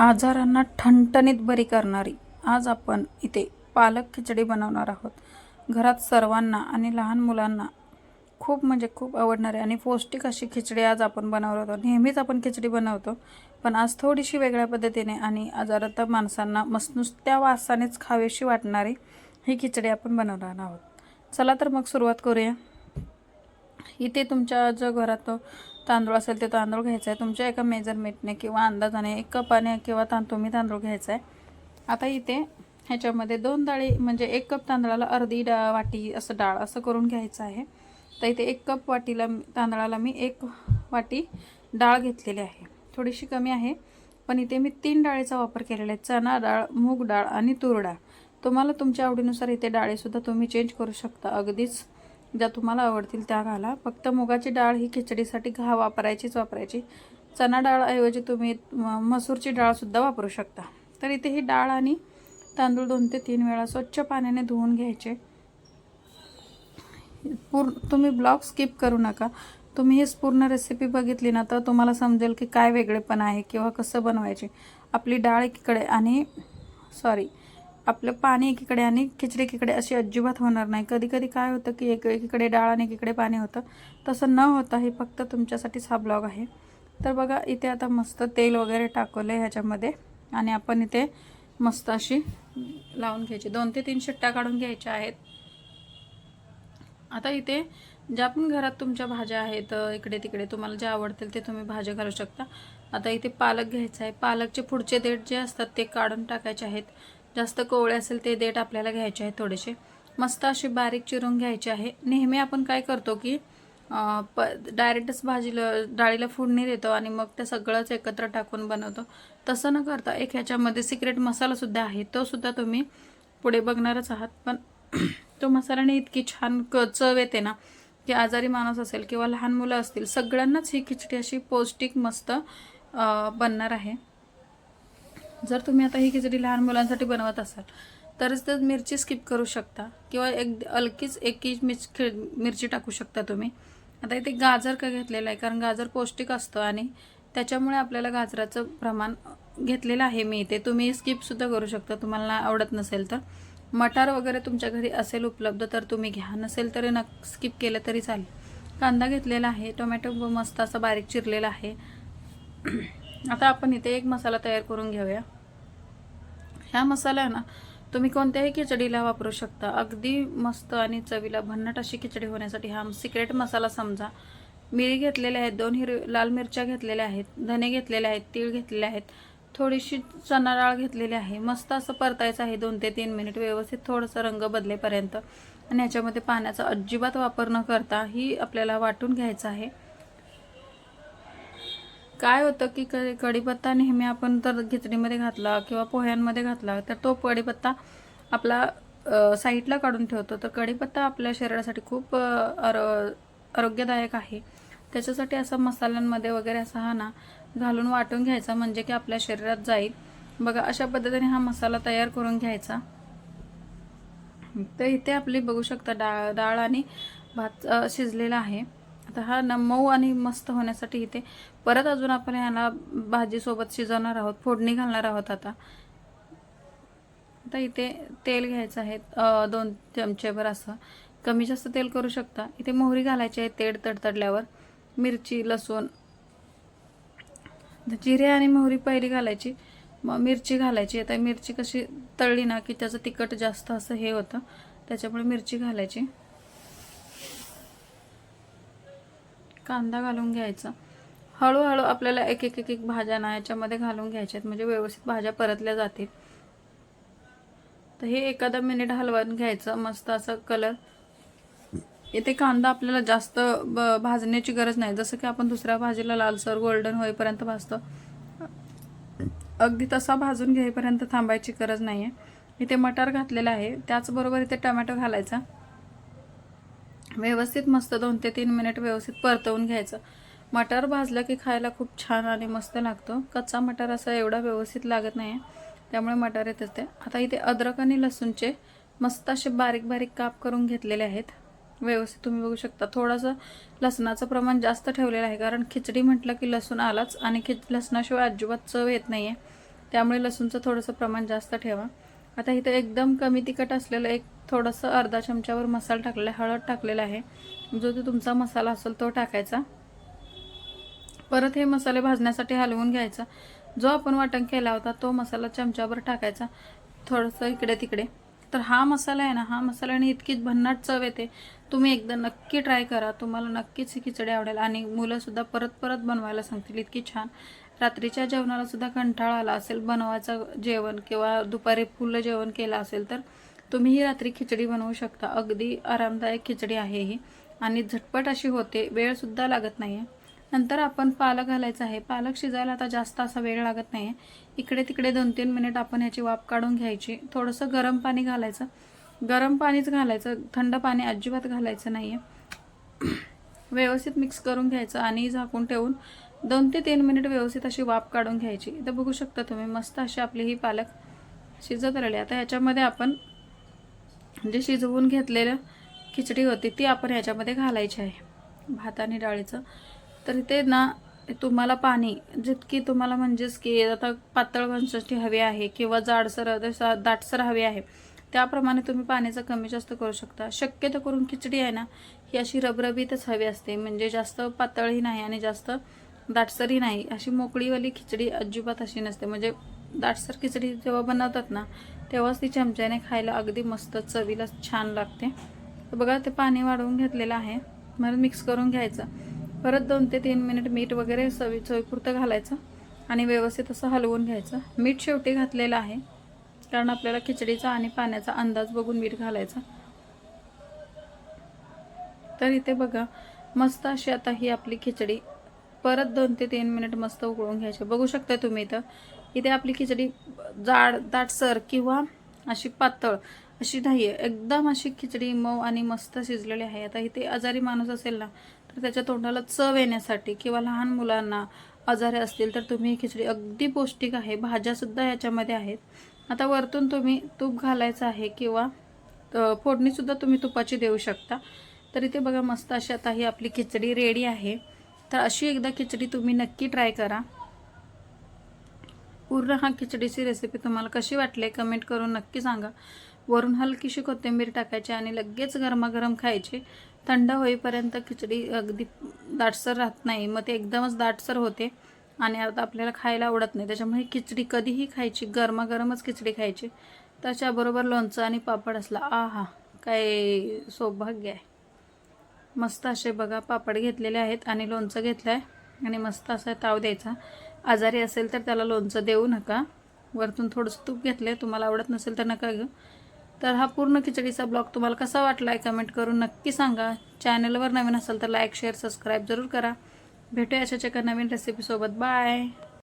आजारांना ठणठणीत बरी करणारी. आज आपण इथे पालक खिचडी बनवणार आहोत. घरात सर्वांना आणि लहान मुलांना खूप म्हणजे खूप आवडणारी आणि पौष्टिक अशी खिचडी आज आपण बनवत आहोत. नेहमीच आपण खिचडी बनवतो पण आज थोडीशी वेगळ्या पद्धतीने आणि आजारात माणसांना मस्त नुसत्या वासानेच खावेशी वाटणारी ही खिचडी आपण बनवणार आहोत. चला तर मग सुरुवात करूया. इथे तुमच्या जो घरात तांदूळ असेल ते तांदूळ घ्यायचा आहे तुमच्या एका मेजरमेंटने किंवा अंदाजाने एक कपाने किंवा तां तुम्ही तांदूळ घ्यायचा आहे आता इथे ह्याच्यामध्ये दोन डाळी म्हणजे एक कप तांदळाला अर्धी डा वाटी असं डाळ असं करून घ्यायचं आहे. तर इथे एक कप वाटीला तांदळाला मी एक वाटी डाळ घेतलेली आहे. थोडीशी कमी आहे पण इथे मी तीन डाळीचा वापर केलेला आहे. चणा डाळ मूग डाळ आणि तूर डाळ. तुम्हाला तुमच्या आवडीनुसार इथे डाळीसुद्धा तुम्ही चेंज करू शकता. अगदीच ज्या तुम्हाला आवडतील त्या घाला. फक्त मुगाची डाळ ही खिचडीसाठी घा वापरायचीच वापरायची. चणा डाळऐवजी तुम्ही म- मसूरची डाळसुद्धा वापरू शकता. तर इथे ही डाळ आणि तांदूळ दोन ते तीन वेळा स्वच्छ पाण्याने धुवून घ्यायचे. पूर्ण तुम्ही ब्लॉग स्किप करू नका. तुम्ही हीच पूर्ण रेसिपी बघितली ना तर तुम्हाला समजेल की काय वेगळेपण आहे किंवा कसं बनवायचे. आपली डाळ एकीकडे आणि सॉरी आपलं पाणी एकीकडे आणि खिचडी एकीकडे अशी अजिबात होणार नाही. कधी कधी काय होतं की एक एकीकडे डाळ आणि एकीकडे पाणी होतं. तसं न होता हे फक्त तुमच्यासाठीच हा ब्लॉग आहे. तर बघा इथे आता मस्त तेल वगैरे टाकवलं आहे ह्याच्यामध्ये आणि आपण इथे मस्त अशी लावून घ्यायची. दोन ते तीन शिट्ट्या काढून घ्यायच्या आहेत. आता इथे ज्या पण घरात तुमच्या भाज्या आहेत इकडे तिकडे तुम्हाला ज्या आवडतील ते तुम्ही भाज्या घालू शकता. आता इथे पालक घ्यायचा आहे. पालकचे पुढचे देठ जे असतात ते काढून टाकायचे आहेत. जास्त कोवळे असेल ते देठ आपल्याला घ्यायचे आहे थोडेसे. मस्त अशी बारीक चिरून घ्यायचे आहे. नेहमी आपण काय करतो की प डायरेक्टच भाजीला डाळीला फोडणी देतो आणि मग ते सगळंच एकत्र टाकून बनवतो. तसं न करता एक ह्याच्यामध्ये सिक्रेट मसालासुद्धा आहे. तोसुद्धा तुम्ही पुढे बघणारच आहात. पण तो मसाल्याने इतकी छान क चव येते ना की आजारी माणूस असेल किंवा लहान मुलं असतील सगळ्यांनाच ही खिचडी अशी पौष्टिक मस्त बनणार आहे. जर तुम्ही आता ही खिचडी लहान मुलांसाठी बनवत असाल तरच तर मिरची स्किप करू शकता. किंवा एक अलकीच एक इंच मिर्च मिरची टाकू शकता तुम्ही. आता इथे गाजर का घेतलेलं आहे? कारण गाजर पौष्टिक असतं आणि त्याच्यामुळे आपल्याला गाजराचं प्रमाण घेतलेलं आहे मी इथे. तुम्ही स्किपसुद्धा करू शकता तुम्हाला आवडत नसेल तर. मटार वगैरे तुमच्या घरी असेल उपलब्ध तर तुम्ही घ्या. नसेल तरी न स्किप केलं तरी चालेल. कांदा घेतलेला आहे टोमॅटो मस्त असा बारीक चिरलेला आहे. आता आपण इथे एक मसाला तयार करून घेऊया. ह्या मसाला आहे ना तुम्ही कोणत्याही खिचडीला वापरू शकता. अगदी मस्त आणि चवीला भन्नट अशी खिचडी होण्यासाठी हा सिक्रेट मसाला समजा. मिरी घेतलेल्या आहेत दोन हिरवी लाल मिरच्या घेतलेल्या आहेत धने घेतलेले आहेत तीळ घेतलेले आहेत थोडीशी चणा डाळ घेतलेली आहे. मस्त असं परतायचं आहे दोन ते तीन मिनिट व्यवस्थित थोडंसं रंग बदलेपर्यंत. आणि ह्याच्यामध्ये पाण्याचा अजिबात वापर न करता ही आपल्याला वाटून घ्यायचं आहे. काय होतं की क कढीपत्ता नेहमी आपण तर खिचडीमध्ये घातला किंवा पोह्यांमध्ये घातला तर तो कढीपत्ता आपला साईडला काढून ठेवतो. तर कढीपत्ता आपल्या शरीरासाठी खूप आरो आरोग्यदायक आहे. त्याच्यासाठी असा मसाल्यांमध्ये वगैरे असा हा ना घालून वाटून घ्यायचा म्हणजे की आपल्या शरीरात जाईल. बघा अशा पद्धतीने हा मसाला तयार करून घ्यायचा. तर इथे आपली बघू शकता डाळ डाळ आणि भात शिजलेला आहे. आता हा न मऊ आणि मस्त होण्यासाठी इथे परत अजून आपण ह्याला भाजीसोबत शिजवणार आहोत फोडणी घालणार आहोत आता. आता इथे तेल घ्यायचं आहे दोन चमचेभर असं. कमी जास्त तेल करू शकता. इथे मोहरी घालायची आहे तेल तडतडल्यावर. मिरची लसूण जिरे आणि मोहरी पहिली घालायची. मग मिरची घालायची. आता मिरची कशी तळली ना की त्याचं तिखट जास्त असं हे होतं. त्याच्यामुळे मिरची घालायची. कांदा घालून घ्यायचा. हळूहळू आपल्याला एक एक एक एक भाज्या ना याच्यामध्ये घालून घ्यायच्यात. म्हणजे व्यवस्थित भाज्या परतल्या जातील. तर हे एखादा मिनिट हलवून घ्यायचं. मस्त असं कलर इथे कांदा आपल्याला जास्त भाजण्याची गरज नाही. जसं की आपण दुसऱ्या भाजीला लालसर गोल्डन होईपर्यंत भाजतो. अगदी तसा भाजून घेईपर्यंत थांबायची गरज नाही आहे इथे मटार घातलेला आहे. त्याचबरोबर इथे टमॅटो घालायचा. व्यवस्थित मस्त दोन ते तीन मिनिट व्यवस्थित परतवून घ्यायचं. मटार भाजलं की खायला खूप छान आणि मस्त लागतो. कच्चा मटार असा एवढा व्यवस्थित लागत नाही आहे त्यामुळे मटार येत असते आता इथे अद्रक आणि लसूणचे मस्त असे बारीक बारीक काप करून घेतलेले आहेत. व्यवस्थित तुम्ही बघू शकता. थोडंसं लसणाचं प्रमाण जास्त ठेवलेलं आहे. कारण खिचडी म्हटलं की लसूण आलाच आणि खिच लसणाशिवाय अजिबात चव येत नाही आहे त्यामुळे लसूणचं थोडंसं प्रमाण जास्त ठेवा. आता इथं एकदम कमी तिखट असलेलं एक थोडंसं अर्धा चमच्यावर मसाला टाकलेला आहे हळद टाकलेला आहे. जो तो तुमचा मसाला असेल तो टाकायचा. परत हे मसाले भाजण्यासाठी हलवून घ्यायचा. जो आपण वाटण केला होता तो मसाला चमच्यावर टाकायचा. थोडंसं इकडे तिकडे. तर हा मसाला आहे ना हा मसाल्याने इतकीच भन्नाट चव येते. तुम्ही एकदा नक्की ट्राय करा. तुम्हाला नक्कीच ही खिचडी आवडेल. आणि मुलंसुद्धा परत परत बनवायला सांगतील. इतकी छान. रात्रीच्या जेवणाला सुद्धा कंटाळा आला असेल. बनवायचं जेवण किंवा दुपारी फुलं जेवण केलं असेल तर तुम्ही ही रात्री खिचडी बनवू शकता. अगदी आरामदायक खिचडी आहे ही. आणि झटपट अशी होते. वेळसुद्धा लागत नाही आहे नंतर आपण पालक घालायचं आहे. पालक शिजायला आता जास्त असा वेळ लागत नाही आहे इकडे तिकडे दोन तीन मिनिट आपण ह्याची वाफ काढून घ्यायची. थोडंसं गरम पाणी घालायचं. गरम पाणीच घालायचं. थंड पाणी अजिबात घालायचं नाही आहे व्यवस्थित मिक्स करून घ्यायचं आणि झाकून ठेवून दोन ते तीन मिनिट व्यवस्थित अशी वाफ काढून घ्यायची. इथं बघू शकता तुम्ही मस्त अशी आपली ही पालक शिजत राहिली. आता ह्याच्यामध्ये आपण जे शिजवून घेतलेलं खिचडी होती ती आपण ह्याच्यामध्ये घालायची आहे. भात आणि डाळीचं. तर इथे ना तुम्हाला पाणी जितकी तुम्हाला म्हणजेच की आता पातळ कन्सिस्टी हवी आहे किंवा जाडसर दाटसर हवी आहे त्याप्रमाणे तुम्ही पाण्याचं कमी जास्त करू शकता. शक्यतो करून खिचडी आहे ना ही अशी रबरबीतच हवी असते. म्हणजे जास्त पातळही नाही आणि जास्त दाटसरही नाही. अशी मोकळीवाली खिचडी अजिबात अशी नसते. म्हणजे दाटसर खिचडी जेव्हा बनवतात ना तेव्हाच ती चमच्याने खायला अगदी मस्त चवीला छान लागते. तर बघा ते पाणी वाढवून घेतलेलं आहे. म्हणून मिक्स करून घ्यायचं. परत दोन ते तीन मिनिट मीठ वगैरे चवी चवीपुरतं घालायचं आणि व्यवस्थित असं हलवून घ्यायचं. मीठ शेवटी घातलेलं आहे. कारण आपल्याला खिचडीचा आणि पाण्याचा अंदाज बघून मीठ घालायचं. तर इथे बघा मस्त अशी आता ही आपली खिचडी. परत दोन ते तीन मिनिट मस्त उकळून घ्यायची. बघू शकता तुम्ही इथं. इथे आपली खिचडी जाड दाटसर किंवा अशी पातळ अशी नाही आहे एकदम अशी खिचडी मऊ आणि मस्त शिजलेली आहे. आता इथे आजारी माणूस असेल ना तर त्याच्या तोंडाला चव येण्यासाठी किंवा लहान मुलांना आजारी असतील तर तुम्ही ही खिचडी अगदी पौष्टिक आहे. भाज्यासुद्धा याच्यामध्ये आहेत. आता वरतून तुम्ही तूप घालायचं आहे किंवा फोडणीसुद्धा तुम्ही तुपाची देऊ शकता. तर इथे बघा मस्त अशी आता ही आपली खिचडी रेडी आहे. तर अशी एकदा खिचडी तुम्ही नक्की ट्राय करा. पूर्ण हा खिचडीची रेसिपी तुम्हाला कशी वाटली कमेंट करून नक्की सांगा. वरून हलकीशी कोथिंबीर टाकायची आणि लगेच गरमागरम खायची. थंड होईपर्यंत खिचडी अगदी दाटसर राहत नाही. मग ते एकदमच दाटसर होते आणि आता आपल्याला खायला आवडत नाही. त्याच्यामुळे खिचडी कधीही खायची गरमागरमच खिचडी खायची. त्याच्याबरोबर लोणचं आणि पापड असला. आ हा काय सौभाग्य आहे. मस्त असे बघा पापड घेतलेले आहेत आणि लोणचं घेतलं आहे आणि मस्त असा ताव द्यायचा. आजारी असेल तर त्याला लोणचं देऊ नका. वरतून थोडंसं तूप घेतलं आहे तुम्हाला आवडत नसेल तर नका घेऊ. तर हा पूर्ण खिचडीचा ब्लॉग तुम्हाला कसा वाटला आहे कमेंट करून नक्की सांगा. चॅनलवर नवीन असेल तर लाईक शेअर सबस्क्राईब जरूर करा. भेटूया अशाच एका नवीन रेसिपीसोबत बाय